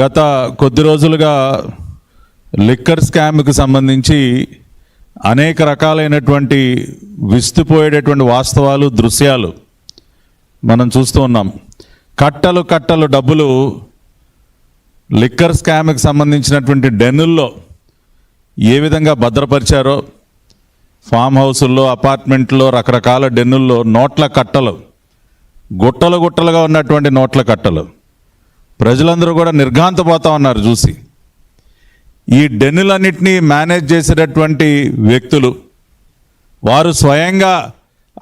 గత కొద్ది రోజులుగా లిక్కర్ స్కామ్కి సంబంధించి అనేక రకాలైనటువంటి విస్తుపోయేటటువంటి వాస్తవాలు దృశ్యాలు మనం చూస్తూ ఉన్నాం. కట్టలు కట్టలు డబ్బులు లిక్కర్ స్కామ్కి సంబంధించినటువంటి డెన్నుల్లో ఏ విధంగా భద్రపరిచారో ఫామ్ హౌసుల్లో అపార్ట్మెంట్లో రకరకాల డెన్నుల్లో నోట్ల కట్టలు గుట్టలు గుట్టలుగా ఉన్నటువంటి నోట్ల కట్టలు. ప్రజలందరూ కూడా నిర్ఘాంతపోతా ఉన్నారు చూసి. ఈ డెన్నులన్నింటినీ మేనేజ్ చేసేటటువంటి వ్యక్తులు వారు స్వయంగా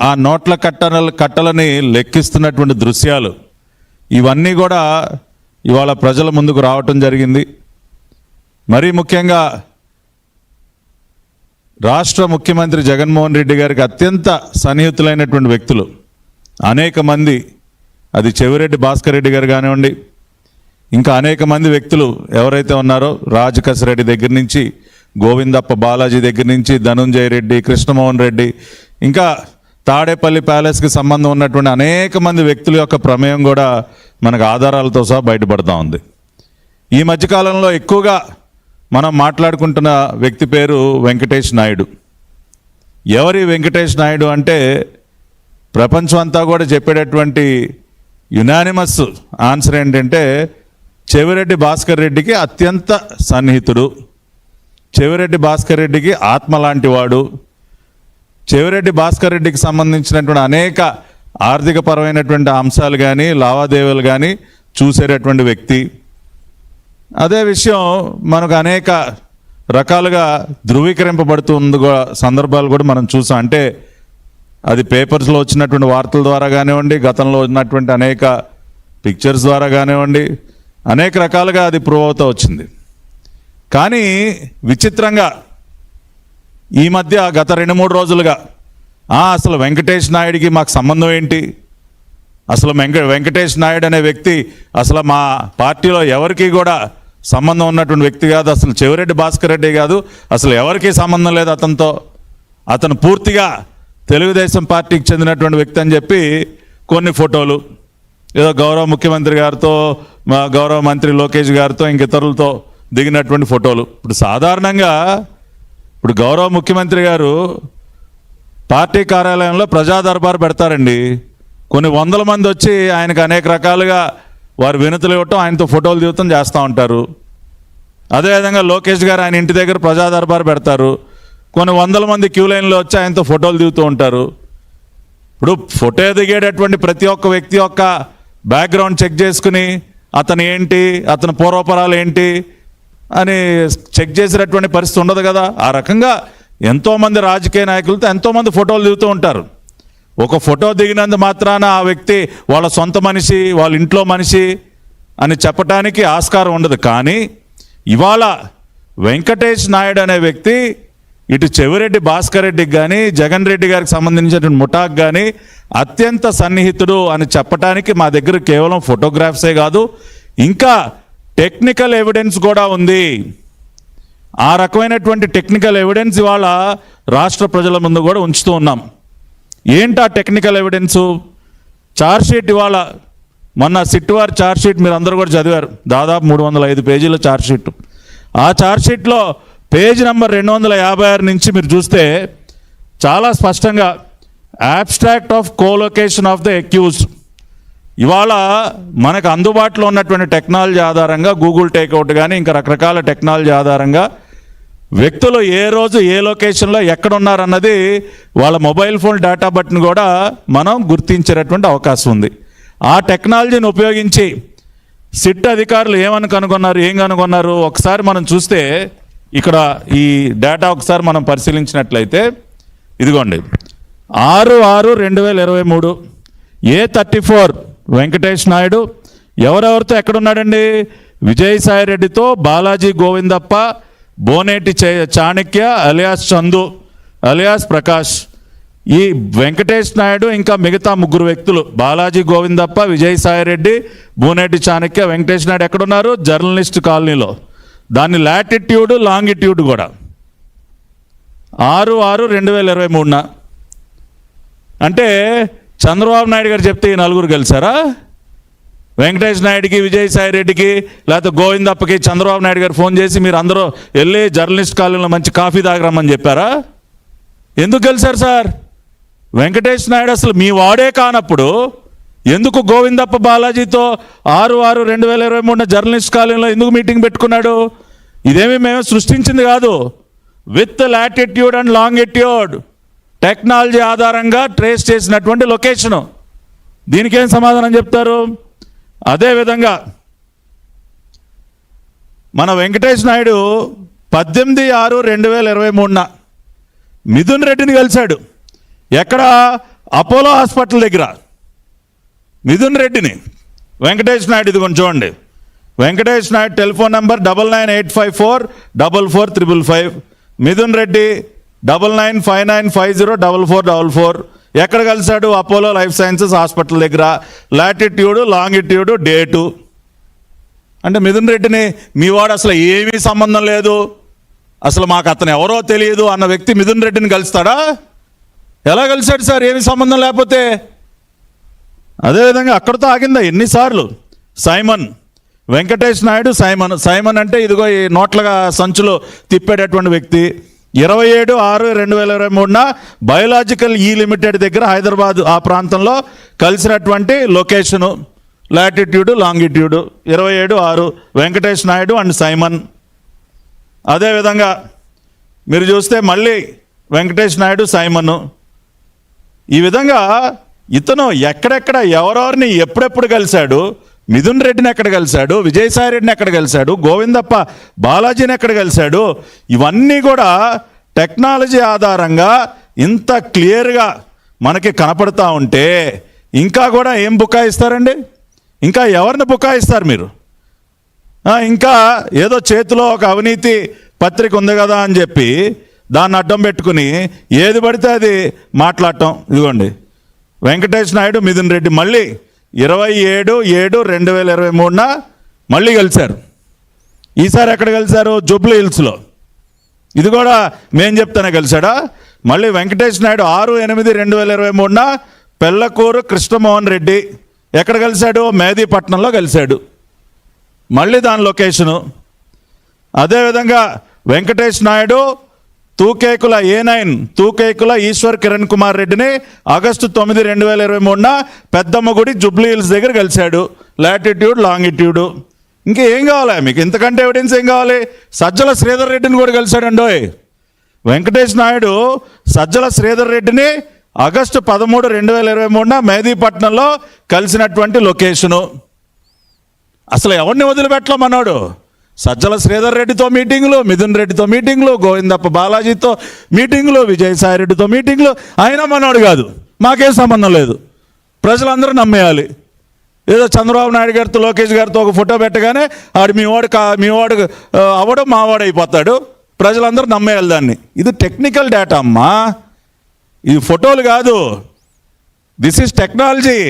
ఆ నోట్ల కట్టల కట్టలని లెక్కిస్తున్నటువంటి దృశ్యాలు ఇవన్నీ కూడా ఇవాళ ప్రజల ముందుకు రావటం జరిగింది. మరీ ముఖ్యంగా రాష్ట్ర ముఖ్యమంత్రి జగన్మోహన్ రెడ్డి గారికి అత్యంత సన్నిహితులైనటువంటి వ్యక్తులు అనేక మంది అది చెవిరెడ్డి భాస్కర్ రెడ్డి గారు కానివ్వండి ఇంకా అనేక మంది వ్యక్తులు ఎవరైతే ఉన్నారో రాజు కసిరెడ్డి దగ్గర నుంచి గోవిందప్ప బాలాజీ దగ్గర నుంచి ధనుంజయ రెడ్డి కృష్ణమోహన్ రెడ్డి ఇంకా తాడేపల్లి ప్యాలెస్కి సంబంధం ఉన్నటువంటి అనేక మంది వ్యక్తుల యొక్క ప్రమేయం కూడా మనకు ఆధారాలతో సహా బయటపడతా ఉంది. ఈ మధ్యకాలంలో ఎక్కువగా మనం మాట్లాడుకుంటున్న వ్యక్తి పేరు వెంకటేష్ నాయుడు. ఎవరి వెంకటేష్ నాయుడు అంటే ప్రపంచం అంతా కూడా చెప్పేటటువంటి యునానిమస్ ఆన్సర్ ఏంటంటే చెవిరెడ్డి భాస్కర్ రెడ్డికి అత్యంత సన్నిహితుడు. చెవిరెడ్డి భాస్కర్ రెడ్డికి ఆత్మ లాంటి వాడు చెవిరెడ్డి భాస్కర్ రెడ్డికి సంబంధించినటువంటి అనేక ఆర్థిక పరమైనటువంటి అంశాలు కానీ లావాదేవీలు కానీ చూసేటటువంటి వ్యక్తి. అదే విషయం మనకు అనేక రకాలుగా ధృవీకరింపబడుతుంది సందర్భాలు కూడా మనం చూసాం. అంటే అది పేపర్స్లో వచ్చినటువంటి వార్తల ద్వారా కానివ్వండి గతంలో ఉన్నటువంటి అనేక పిక్చర్స్ ద్వారా కానివ్వండి అనేక రకాలుగా అది ప్రూవ్ అవుతూ వచ్చింది. కానీ విచిత్రంగా ఈ మధ్య గత రెండు మూడు రోజులుగా అసలు వెంకటేష్ నాయుడికి మాకు సంబంధం ఏంటి? అసలు వెంక వెంకటేష్ నాయుడు అనే వ్యక్తి అసలు మా పార్టీలో ఎవరికి కూడా సంబంధం ఉన్నటువంటి వ్యక్తి కాదు. అసలు చెవిరెడ్డి భాస్కర్ రెడ్డి కాదు. అసలు ఎవరికీ సంబంధం లేదు అతనితో. అతను పూర్తిగా తెలుగుదేశం పార్టీకి చెందినటువంటి వ్యక్తి అని చెప్పి కొన్ని ఫోటోలు ఏదో గౌరవ ముఖ్యమంత్రి గారితో మా గౌరవ మంత్రి లోకేష్ గారితో ఇంక ఇతరులతో దిగినటువంటి ఫోటోలు. ఇప్పుడు సాధారణంగా ఇప్పుడు గౌరవ ముఖ్యమంత్రి గారు పార్టీ కార్యాలయంలో ప్రజా దర్బార్ పెడతారండి. కొన్ని వందల మంది వచ్చి ఆయనకు అనేక రకాలుగా వారు వినతులు ఇవ్వటం ఆయనతో ఫోటోలు దిగుతాం చేస్తూ ఉంటారు. అదేవిధంగా లోకేష్ గారు ఆయన ఇంటి దగ్గర ప్రజా దర్బార్ పెడతారు. కొన్ని వందల మంది క్యూ లైన్లో వచ్చి ఆయనతో ఫోటోలు దిగుతూ ఉంటారు. ఇప్పుడు ఫోటో దిగేటటువంటి ప్రతి ఒక్క వ్యక్తి యొక్క బ్యాక్గ్రౌండ్ చెక్ చేసుకుని అతను ఏంటి? అతని పూర్వపరాలు ఏంటి? అని చెక్ చేసేటటువంటి పరిస్థితి ఉండదు కదా. ఆ రకంగా ఎంతోమంది రాజకీయ నాయకులతో ఎంతోమంది ఫోటోలు దిగుతూ ఉంటారు. ఒక ఫోటో దిగినందు మాత్రాన ఆ వ్యక్తి వాళ్ళ సొంత మనిషి వాళ్ళ ఇంట్లో మనిషి అని చెప్పటానికి ఆస్కారం ఉండదు. కానీ ఇవాళ వెంకటేష్ నాయుడు అనే వ్యక్తి ఇటు చెవిరెడ్డి భాస్కర్ రెడ్డికి కానీ జగన్ రెడ్డి గారికి సంబంధించిన ముఠాకు కానీ అత్యంత సన్నిహితుడు అని చెప్పటానికి మా దగ్గర కేవలం ఫోటోగ్రాఫ్సే కాదు ఇంకా టెక్నికల్ ఎవిడెన్స్ కూడా ఉంది. ఆ రకమైనటువంటి టెక్నికల్ ఎవిడెన్స్ ఇవాళ రాష్ట్ర ప్రజల ముందు కూడా ఉంచుతూ ఉన్నాం. ఏంటి ఆ టెక్నికల్ ఎవిడెన్సు? చార్జ్షీట్ ఇవాళ మొన్న సిట్ వారి చార్జ్షీట్ మీరు అందరూ కూడా చదివారు. దాదాపు మూడు వందల ఐదు పేజీల చార్జ్షీట్ ఆ చార్జ్షీట్లో పేజ్ నెంబర్ రెండు వందల యాభై ఆరు నుంచి మీరు చూస్తే చాలా స్పష్టంగా abstract of colocation of the accused ఇవాళ మనకు అందుబాటులో ఉన్నటువంటి టెక్నాలజీ ఆధారంగా గూగుల్ టేక్అవుట్ కానీ ఇంకా రకరకాల టెక్నాలజీ ఆధారంగా వ్యక్తులు ఏ రోజు ఏ లొకేషన్లో ఎక్కడున్నారన్నది వాళ్ళ మొబైల్ ఫోన్ డేటా బట్టిని కూడా మనం గుర్తించేటటువంటి అవకాశం ఉంది. ఆ టెక్నాలజీని ఉపయోగించి సిట్ అధికారులు ఏమని కనుగొన్నారు ఏం కనుగొన్నారు? ఒకసారి మనం చూస్తే ఇక్కడ ఈ డేటా ఒకసారి మనం పరిశీలించినట్లయితే ఇదిగోండి. ఆరు ఆరు రెండు వేల ఇరవై మూడు A thirty four Venkatesh Naidu ఎవరెవరితో ఎక్కడున్నాడండి? విజయసాయి రెడ్డితో బాలాజీ గోవిందప్ప బోనేటి చాణక్య అలియాస్ చందు అలియాస్ ప్రకాష్. ఈ వెంకటేష్ నాయుడు ఇంకా మిగతా ముగ్గురు వ్యక్తులు బాలాజీ గోవిందప్ప విజయసాయి రెడ్డి బోనేటి చాణక్య వెంకటేష్ నాయుడు ఎక్కడున్నారు? జర్నలిస్ట్ కాలనీలో. దాని లాటిట్యూడ్ లాంగిట్యూడ్ కూడా. ఆరు ఆరు రెండు వేల ఇరవై మూడున. అంటే చంద్రబాబు నాయుడు గారు చెప్తే ఈ నలుగురు కలిసారా వెంకటేష్ నాయుడికి విజయసాయి రెడ్డికి లేకపోతే గోవిందప్పకి చంద్రబాబు నాయుడు గారు ఫోన్ చేసి మీరు అందరూ వెళ్ళి జర్నలిస్ట్ కాలనీలో మంచి కాఫీ తాగరమ్మని చెప్పారా? ఎందుకు కలిశారు సార్? వెంకటేష్ నాయుడు అసలు మీ వాడే కానప్పుడు ఎందుకు గోవిందప్ప బాలాజీతో ఆరు ఆరు రెండు వేల ఇరవై మూడున జర్నలిస్ట్ కాలనీలో ఎందుకు మీటింగ్ పెట్టుకున్నాడు? ఇదేమి మేము సృష్టించింది కాదు. With latitude and longitude. Technology ఆధారంగా ట్రేస్ చేసినటువంటి లొకేషను. దీనికేం సమాధానం చెప్తారు? అదేవిధంగా మన వెంకటేష్ నాయుడు పద్దెనిమిది ఆరు రెండు వేల ఇరవై మూడున మిథున్ రెడ్డిని కలిశాడు. ఎక్కడ? అపోలో హాస్పిటల్ దగ్గర. మిథున్ రెడ్డిని. వెంకటేష్ నాయుడు ఇది కొంచెం చూడండి. Venkatesh Naidu telephone number double nine eight five four double four triple five. Mithun Reddy double nine five nine five zero double four double four. ఎక్కడ కలిశాడు? అపోలో లైఫ్ సైన్సెస్ హాస్పిటల్ దగ్గర. Latitude longitude date. అంటే మిథున్ రెడ్డిని మీ వాడు అసలు ఏమీ సంబంధం లేదు. అసలు మాకు అతను ఎవరో తెలియదు అన్న వ్యక్తి మిథున్ రెడ్డిని కలుస్తాడా? ఎలా కలిశాడు సార్? ఏమి సంబంధం లేకపోతే? అదేవిధంగా అక్కడితో ఆగిందా? ఎన్నిసార్లు? Simon. Venkatesh Naidu Simon. Simon అంటే ఇదిగో ఈ నోట్లగా సంచులు తిప్పేటటువంటి వ్యక్తి. ఇరవై ఏడు ఆరు రెండు వేల ఇరవై మూడున బయోలాజికల్ ఈ లిమిటెడ్ దగ్గర హైదరాబాద్ ఆ ప్రాంతంలో కలిసినటువంటి లొకేషను. Latitude longitude. ఇరవై ఏడు ఆరు వెంకటేష్ నాయుడు అండ్ సైమన్. అదేవిధంగా మీరు చూస్తే మళ్ళీ వెంకటేష్ నాయుడు సైమన్. ఈ విధంగా ఇతను ఎక్కడెక్కడ ఎవరెవరిని ఎప్పుడెప్పుడు కలిశాడు? మిథున్ రెడ్డిని ఎక్కడ కలిశాడు? విజయసాయి రెడ్డిని ఎక్కడ కలిశాడు? గోవిందప్ప బాలాజీని ఎక్కడ కలిశాడు? ఇవన్నీ కూడా టెక్నాలజీ ఆధారంగా ఇంత క్లియర్గా మనకి కనపడతా ఉంటే ఇంకా కూడా ఏం బుకాయిస్తారండి? ఇంకా ఎవరిని బుకాయిస్తారు మీరు? ఇంకా ఏదో చేతిలో ఒక అవినీతి పత్రిక ఉంది కదా అని చెప్పి దాన్ని అడ్డం పెట్టుకుని ఏది పడితే అది మాట్లాడటం. ఇదిగోండి. వెంకటేష్ నాయుడు మిథున్ రెడ్డి మళ్ళీ ఇరవై ఏడు ఏడు రెండు వేల ఇరవై మూడున మళ్ళీ కలిశారు ఈసారి ఎక్కడ కలిశారు జూబ్లీ హిల్స్లో. ఇది కూడా మేం చెప్తానే కలిశాడా మళ్ళీ వెంకటేష్ నాయుడు ఆరు ఎనిమిది రెండు వేల ఇరవై మూడున పెళ్ళకూరు కృష్ణమోహన్ రెడ్డి ఎక్కడ కలిశాడు మేదీపట్నంలో కలిశాడు మళ్ళీ దాని లొకేషను. అదేవిధంగా వెంకటేష్ నాయుడు తూకేకుల ఏ నైన్ తూకేకుల ఈశ్వర్ కిరణ్ కుమార్ రెడ్డిని ఆగస్టు తొమ్మిది రెండు వేల ఇరవై మూడున పెద్దమ్మ గుడి జుబ్లీ హిల్స్ దగ్గర కలిశాడు. లాటిట్యూడ్ లాంగిట్యూడ్ ఇంకా ఏం కావాలి? మీకు ఇంతకంటే ఎవిడెన్స్ ఏం కావాలి? సజ్జల శ్రీధర్ రెడ్డిని కూడా కలిశాడండోయ్ వెంకటేష్ నాయుడు సజ్జల శ్రీధర్ రెడ్డిని ఆగస్టు పదమూడు రెండు వేల ఇరవై మూడున మేదీపట్నంలో కలిసినటువంటి లొకేషను. అసలు ఎవరిని వదిలిపెట్టమన్నాడు సజ్జల శ్రీధర్ రెడ్డితో మీటింగ్లు మిథున్ రెడ్డితో మీటింగ్లు గోవిందప్ప బాలాజీతో మీటింగ్లు విజయసాయి రెడ్డితో మీటింగ్లు. అయినా మనోడు కాదు. మాకేం సంబంధం లేదు. ప్రజలందరూ నమ్మేయాలి. ఏదో చంద్రబాబు నాయుడు గారితో లోకేష్ గారితో ఒక ఫోటో పెట్టగానే ఆడు మీ వాడు కా మీ వాడు అవడం మా వాడు అయిపోతాడు. ప్రజలందరూ నమ్మేయాలి దాన్ని. ఇది టెక్నికల్ డేటా అమ్మా. ఇది ఫోటోలు కాదు. This is technology.